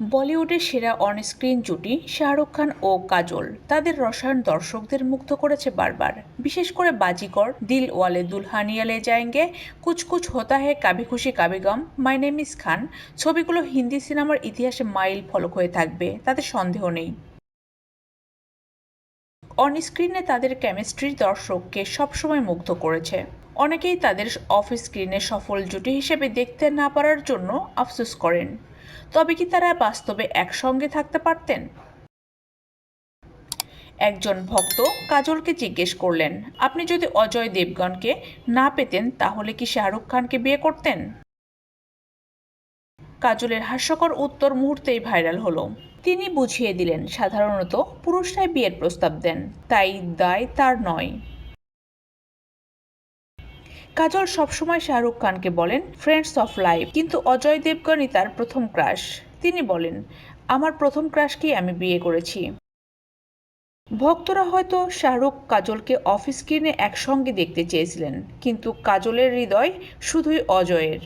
বলিউডের সেরা অনস্ক্রিন জুটি শাহরুখ খান ও কাজল। তাদের রসায়ন দর্শকদের মুগ্ধ করেছে বারবার। বিশেষ করে বাজিকর, দিল ওয়ালে দুলহানিয়া লে যায়েঙ্গে কুচ কুচ হোতা হে কাবি খুশি কাবি গম, মাই খান। ছবিগুলো হিন্দি সিনেমার ইতিহাসে মাইল ফলক হয়ে থাকবে, তাতে সন্দেহ নেই। অনস্ক্রিনে তাদের কেমিস্ট্রি দর্শককে সবসময় মুগ্ধ করেছে। অনেকেই তাদের অফ স্ক্রিনে সফল জুটি হিসেবে দেখতে না পারার জন্য আফসোস করেন। তবে কি তারা বাস্তবে একসঙ্গে থাকতে পারতেন? একজন ভক্ত কাজলকে জিজ্ঞেস করলেন, আপনি যদি অজয় দেবগণকে না পেতেন, তাহলে কি শাহরুখ খানকে বিয়ে করতেন? কাজলের হাস্যকর উত্তর মুহূর্তেই ভাইরাল হলো। তিনি বুঝিয়ে দিলেন, সাধারণত পুরুষরাই বিয়ের প্রস্তাব দেন, তাই দায় তার নয়। কাজল সবসময় শাহরুখ খানকে বলেন ফ্রেন্ডস অফ লাইফ কিন্তু অজয় দেবগনই তার প্রথম ক্রাশ তিনি বলেন, আমার প্রথম ক্রাশকেই আমি বিয়ে করেছি। ভক্তরা হয়তো শাহরুখ কাজলকে অফ স্ক্রিনে একসঙ্গে দেখতে চেয়েছিলেন, কিন্তু কাজলের হৃদয় শুধুই অজয়ের।